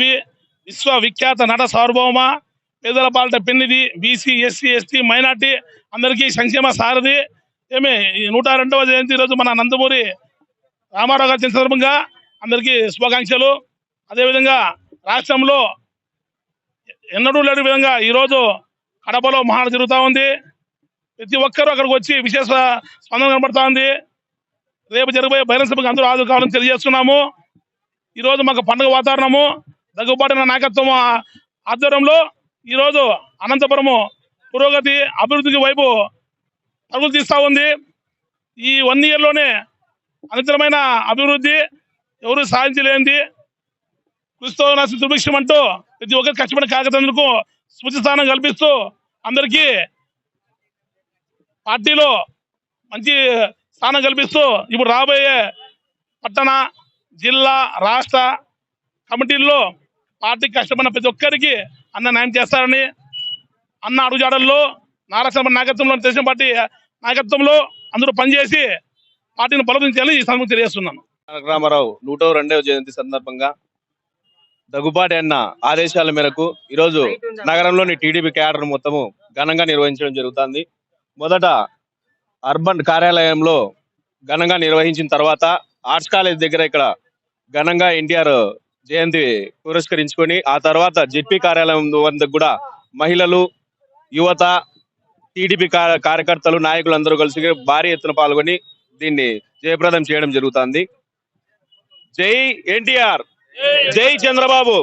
విశ్వ విశ్వవిఖ్యాత నట సార్వభౌమ పేదల పాలట పెన్నిది బీసీ ఎస్సీ ఎస్టీ మైనార్టీ అందరికీ సంక్షేమ సారథి. ఏమి ఈ నూట రెండవ జయంతి రోజు మన నందమూరి రామారావు గారి సందర్భంగా అందరికీ శుభాకాంక్షలు. అదేవిధంగా రాష్ట్రంలో ఎన్నడూ లేని విధంగా ఈరోజు కడపలో మహాన జరుగుతూ ఉంది. ప్రతి ఒక్కరూ అక్కడికి వచ్చి విశేష స్పందన కనబడుతూ ఉంది. రేపు జరగబోయే బహిరంగ సభకు అందరూ హాజరు కావాలని తెలియజేస్తున్నాము. ఈరోజు మాకు పండుగ వాతావరణము. దగ్గుబాటిన నాయకత్వం ఆధ్వర్యంలో ఈరోజు అనంతపురము పురోగతి అభివృద్ధికి వైపు పరుగులు తీస్తూ ఉంది. ఈ వన్ ఇయర్లోనే అనంతరమైన అభివృద్ధి ఎవరు సాధించలేనిది. కృషితో నష్టం దుర్భిక్షం అంటూ ప్రతి ఒక్కరు కష్టపడిన కార్యకర్తలకు స్మృతి స్థానం కల్పిస్తూ అందరికీ పార్టీలో మంచి స్థానం కల్పిస్తూ ఇప్పుడు రాబోయే పట్టణ జిల్లా రాష్ట్ర కమిటీల్లో పార్టీ కష్టపడిన ప్రతి ఒక్కరికి అన్న న్యాయం చేస్తారని అన్న అడుగుజాడల్లో నారాయణ నాయకత్వంలో తెలుగుదేశం పార్టీ నాయకత్వంలో అందరూ పనిచేసి పార్టీని బలపరించాలని ఈ సందర్భంగా తెలియజేస్తున్నాను. రామారావు నూట రెండవ జయంతి సందర్భంగా దగ్గుబాటి అన్న ఆదేశాల మేరకు ఈరోజు నగరంలోని టీడీపీ క్యాడర్ మొత్తము ఘనంగా నిర్వహించడం జరుగుతుంది. మొదట అర్బన్ కార్యాలయంలో ఘనంగా నిర్వహించిన తర్వాత ఆర్ట్స్ కాలేజ్ దగ్గర ఇక్కడ ఘనంగా ఎన్టీఆర్ జయంతి పురస్కరించుకొని ఆ తర్వాత జెడ్పీ కార్యాలయం వద్ద కూడా మహిళలు యువత టీడీపీ కార్యకర్తలు నాయకులు అందరూ కలిసి భారీ ఎత్తున పాల్గొని దీన్ని జయప్రదం చేయడం జరుగుతుంది. జై ఎన్టీఆర్! జై చంద్రబాబు!